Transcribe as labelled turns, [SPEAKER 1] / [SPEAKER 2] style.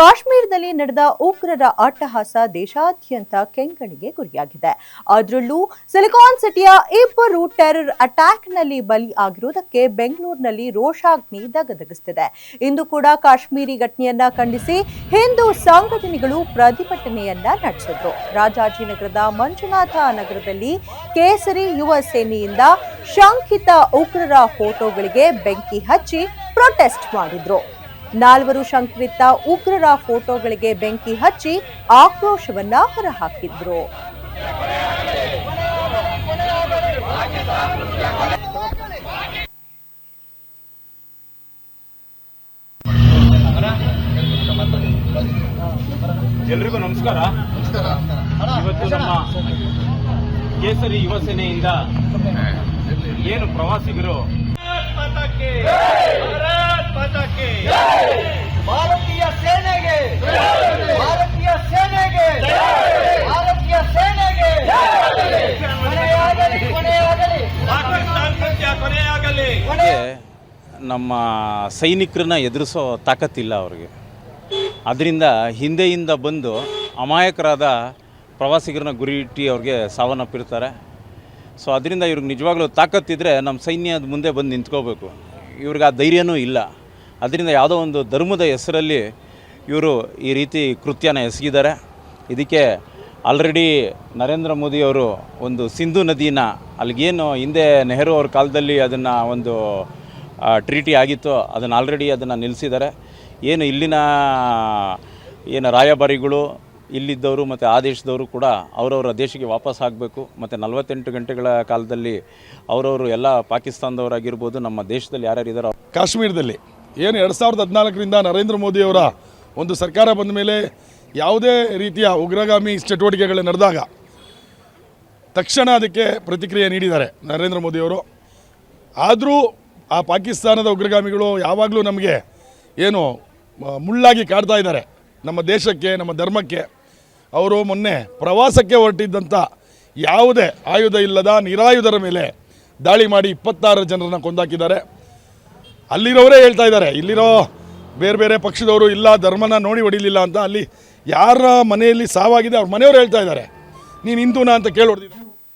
[SPEAKER 1] ಕಾಶ್ಮೀರದಲ್ಲಿ ನಡೆದ ಉಗ್ರರ ಅಟ್ಟಹಾಸ ದೇಶಾದ್ಯಂತ ಕೆಂಗಣಿಗೆ ಗುರಿಯಾಗಿದೆ. ಅದರಲ್ಲೂ ಸಿಲಿಕಾನ್ ಸಿಟಿಯ ಇಬ್ಬರು ಟೆರರ್ ಅಟ್ಯಾಕ್ನಲ್ಲಿ ಬಲಿ ಆಗಿರುವುದಕ್ಕೆ ಬೆಂಗಳೂರಿನಲ್ಲಿ ರೋಷಾಗ್ನಿ ದಗದಗಿಸುತ್ತಿದೆ ಇಂದು ಕೂಡ ಕಾಶ್ಮೀರಿ ಘಟನೆಯನ್ನ ಖಂಡಿಸಿ ಹಿಂದೂ ಸಂಘಟನೆಗಳು ಪ್ರತಿಭಟನೆಯನ್ನ ನಡೆಸಿದ್ರು. ರಾಜಾಜಿನಗರದ ಮಂಜುನಾಥ ನಗರದಲ್ಲಿ ಕೇಸರಿ ಯುವ ಸೇನೆಯಿಂದ ಶಂಕಿತ ಉಗ್ರರ ಫೋಟೋಗಳಿಗೆ ಬೆಂಕಿ ಹಚ್ಚಿ ಪ್ರೊಟೆಸ್ಟ್ ಮಾಡಿದ್ರು. ನಾಲ್ವರು ಶಂಕಿತ ಉಗ್ರರ ಫೋಟೋಗಳಿಗೆ ಬೆಂಕಿ ಹಚ್ಚಿ ಆಕ್ರೋಶವನ್ನ ಹೊರಹಾಕಿದ್ರು.
[SPEAKER 2] ಎಲ್ರಿಗೂ ನಮಸ್ಕಾರ. ಇವತ್ತು ನಮ್ಮ ಕೇಸರಿ ಯುವ ಸೇನೆಯಿಂದ ಏನು ಪ್ರವಾಸಿಗರು
[SPEAKER 3] ಭಾರತೀಯ ಸೇನೆಗೆ. ಭಾರತೀಯ ಸೇನೆಗೆ. ಭಾರತೀಯ ಸೇನೆಗೆ. ಕೊನೆಯಾಗಲಿ ಕೊನೆಯಾಗಲಿ.
[SPEAKER 2] ಕೊನೆಯಾಗಲಿ. ನಮ್ಮ ಸೈನಿಕರನ್ನ ಎದುರಿಸೋ ತಾಕತ್ತಿಲ್ಲ ಅವ್ರಿಗೆ. ಅದರಿಂದ ಹಿಂದೆಯಿಂದ ಬಂದು ಅಮಾಯಕರಾದ ಪ್ರವಾಸಿಗರನ್ನ ಗುರಿ ಇಟ್ಟು ಅವ್ರಿಗೆ ಸಾವನ್ನಪ್ಪಿರ್ತಾರೆ. ಸೊ ಅದರಿಂದ ಇವ್ರಿಗೆ ನಿಜವಾಗ್ಲೂ ತಾಕತ್ತಿದ್ರೆ ನಮ್ಮ ಸೈನ್ಯದ ಮುಂದೆ ಬಂದು ನಿಂತ್ಕೋಬೇಕು. ಇವ್ರಿಗೆ ಆ ಧೈರ್ಯನೂ ಇಲ್ಲ. ಅದರಿಂದ ಯಾವುದೋ ಒಂದು ಧರ್ಮದ ಹೆಸರಲ್ಲಿ ಇವರು ಈ ರೀತಿ ಕೃತ್ಯನ ಎಸಗಿದ್ದಾರೆ. ಇದಕ್ಕೆ ಆಲ್ರೆಡಿ ನರೇಂದ್ರ ಮೋದಿಯವರು ಒಂದು ಸಿಂಧು ನದಿನ ಅಲ್ಲಿಗೇನು ಹಿಂದೆ ನೆಹರು ಅವ್ರ ಕಾಲದಲ್ಲಿ ಅದನ್ನು ಒಂದು ಟ್ರೀಟಿ ಆಗಿತ್ತು, ಅದನ್ನು ಆಲ್ರೆಡಿ ಅದನ್ನು ನಿಲ್ಲಿಸಿದ್ದಾರೆ ಏನು ಇಲ್ಲಿನ, ಏನು ರಾಯಭಾರಿಗಳು ಇಲ್ಲಿದ್ದವರು ಮತ್ತು ಆ ದೇಶದವರು ಕೂಡ ಅವರವರ ದೇಶಕ್ಕೆ ವಾಪಸ್ ಆಗಬೇಕು. ಮತ್ತು ನಲವತ್ತೆಂಟು ಗಂಟೆಗಳ ಕಾಲದಲ್ಲಿ ಅವರವರು ಎಲ್ಲ ಪಾಕಿಸ್ತಾನದವರಾಗಿರ್ಬೋದು, ನಮ್ಮ ದೇಶದಲ್ಲಿ ಯಾರ್ಯಾರು ಇದ್ದಾರೋ
[SPEAKER 4] ಕಾಶ್ಮೀರದಲ್ಲಿ ಏನು ಎರಡು ಸಾವಿರದ ಹದಿನಾಲ್ಕರಿಂದ ನರೇಂದ್ರ ಮೋದಿಯವರ ಒಂದು ಸರ್ಕಾರ ಬಂದ ಮೇಲೆ ಯಾವುದೇ ರೀತಿಯ ಉಗ್ರಗಾಮಿ ಚಟುವಟಿಕೆಗಳು ನಡೆದಾಗ ತಕ್ಷಣ ಅದಕ್ಕೆ ಪ್ರತಿಕ್ರಿಯೆ ನೀಡಿದ್ದಾರೆ ನರೇಂದ್ರ ಮೋದಿಯವರು ಆದರೂ ಆ ಪಾಕಿಸ್ತಾನದ ಉಗ್ರಗಾಮಿಗಳು ಯಾವಾಗಲೂ ನಮಗೆ ಏನು ಮುಳ್ಳಾಗಿ ಕಾಡ್ತಾ ಇದ್ದಾರೆ. ನಮ್ಮ ದೇಶಕ್ಕೆ, ನಮ್ಮ ಧರ್ಮಕ್ಕೆ. ಅವರು ಮೊನ್ನೆ ಪ್ರವಾಸಕ್ಕೆ ಹೊರಟಿದ್ದಂಥ ಯಾವುದೇ ಆಯುಧ ಇಲ್ಲದ ನಿರಾಯುಧರ ಮೇಲೆ ದಾಳಿ ಮಾಡಿ ಇಪ್ಪತ್ತಾರು ಜನರನ್ನು ಕೊಂದಾಕಿದ್ದಾರೆ. ಅಲ್ಲಿರೋರೇ ಹೇಳ್ತಾ ಇದ್ದಾರೆ, ಇಲ್ಲಿರೋ ಬೇರೆ ಬೇರೆ ಪಕ್ಷದವರು ಇಲ್ಲ, ಧರ್ಮನ ನೋಡಿ ಹೊಡಿಲಿಲ್ಲ ಅಂತ ಅಲ್ಲಿ ಯಾರ ಮನೆಯಲ್ಲಿ ಸಾವಾಗಿದೆ ಅವ್ರ ಮನೆಯವರು ಹೇಳ್ತಾ ಇದ್ದಾರೆ. ನೀನು ಹಿಂದೂನಾ ಅಂತ ಕೇಳಿ ಹೊಡೆದಿದ್ದಾರೆ